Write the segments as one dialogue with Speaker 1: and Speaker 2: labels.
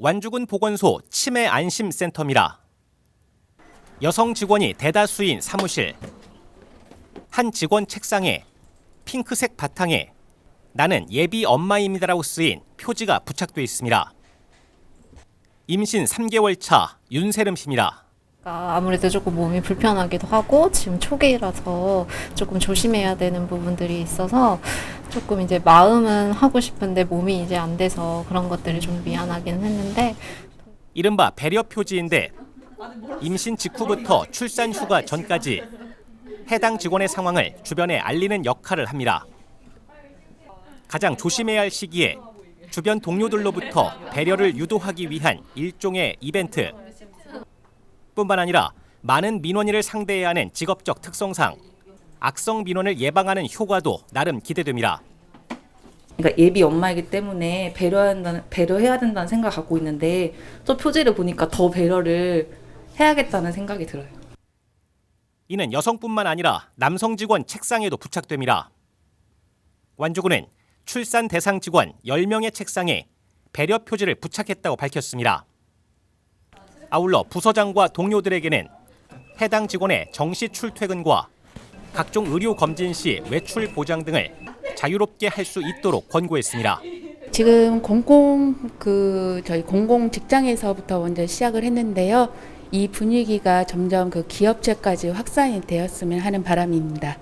Speaker 1: 완주군 보건소 치매 안심센터입니다. 여성 직원이 대다수인 사무실. 한 직원 책상에 핑크색 바탕에 나는 예비 엄마입니다라고 쓰인 표지가 부착돼 있습니다. 임신 3개월 차 윤세름 씨입니다.
Speaker 2: 그러니까 아무래도 조금 몸이 불편하기도 하고 지금 초기라서 조금 조심해야 되는 부분들이 있어서 조금 이제 마음은 하고 싶은데 몸이 이제 안 돼서 그런 것들이 좀 미안하긴 했는데
Speaker 1: 이른바 배려 표지인데 임신 직후부터 출산 휴가 전까지 해당 직원의 상황을 주변에 알리는 역할을 합니다. 가장 조심해야 할 시기에 주변 동료들로부터 배려를 유도하기 위한 일종의 이벤트. 뿐만 아니라 많은 민원인을 상대해야 하는 직업적 특성상 악성 민원을 예방하는 효과도 나름 기대됩니다.
Speaker 3: 그러니까 예비 엄마이기 때문에 배려한다는, 배려해야 된다는 생각을 갖고 있는데 또 표지를 보니까 더 배려를 해야겠다는 생각이 들어요.
Speaker 1: 이는 여성뿐만 아니라 남성 직원 책상에도 부착됩니다. 완주군은 출산 대상 직원 10명의 책상에 배려 표지를 부착했다고 밝혔습니다. 아울러 부서장과 동료들에게는 해당 직원의 정시 출퇴근과 각종 의료 검진 시 외출 보장 등을 자유롭게 할 수 있도록 권고했습니다.
Speaker 4: 지금 공공 그 저희 공공 직장에서부터 먼저 시작을 했는데요. 이 분위기가 점점 그 기업체까지 확산이 되었으면 하는 바람입니다.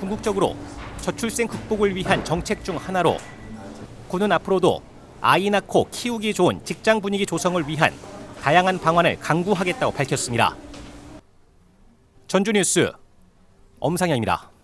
Speaker 1: 궁극적으로 저출생 극복을 위한 정책 중 하나로 군은 앞으로도 아이 낳고 키우기 좋은 직장 분위기 조성을 위한 다양한 방안을 강구하겠다고 밝혔습니다. 전주뉴스 엄상현입니다.